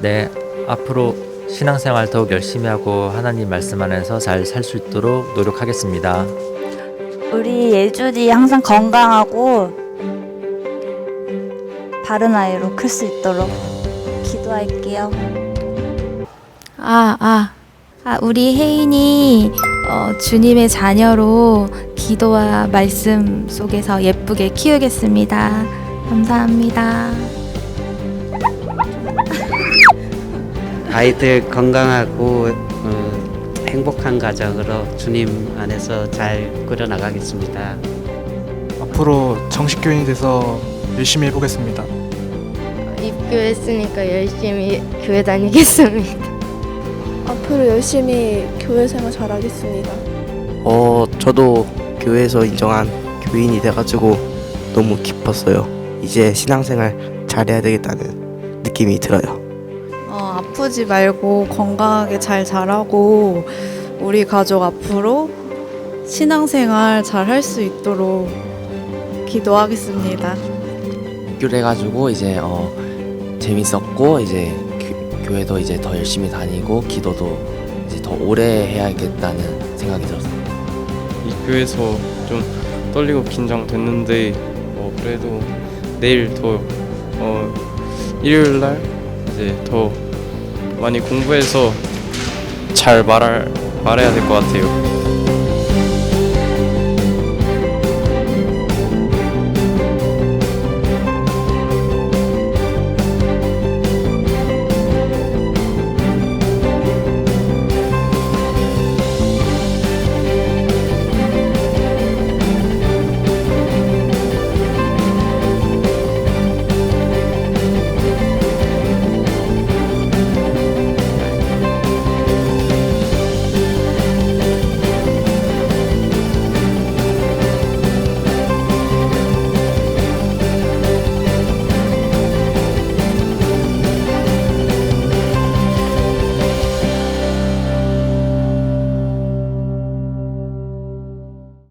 네, 앞으로 신앙생활 더욱 열심히 하고 하나님 말씀 안에서 잘 살 수 있도록 노력하겠습니다. 우리 예준이 항상 건강하고 바른 아이로 클 수 있도록 기도할게요. 아, 아, 아, 우리 혜인이 어, 주님의 자녀로 기도와 말씀 속에서 예쁘게 키우겠습니다. 감사합니다. 아이들 건강하고 어, 행복한 가정으로 주님 안에서 잘 꾸려나가겠습니다. 앞으로 정식 교인이 돼서 열심히 해보겠습니다. 입교했으니까 열심히 교회 다니겠습니다. 앞으로 열심히 교회 생활 잘하겠습니다. 어, 저도 교회에서 인정한 교인이 돼가지고 너무 기뻤어요. 이제 신앙생활 잘해야 되겠다는 느낌이 들어요. 어, 아프지 말고 건강하게 잘 자라고 우리 가족 앞으로 신앙생활 잘 할 수 있도록 기도하겠습니다. 교를 해가지고 이제 어 재밌었고 이제 교, 교회도 이제 더 열심히 다니고 기도도 이제 더 오래 해야겠다는 생각이 들었어요. 이 교회에서 좀 떨리고 긴장됐는데 어, 그래도 내일 더 어, 일요일 날 이제 더 많이 공부해서 잘 말할 말해야 될 것 같아요.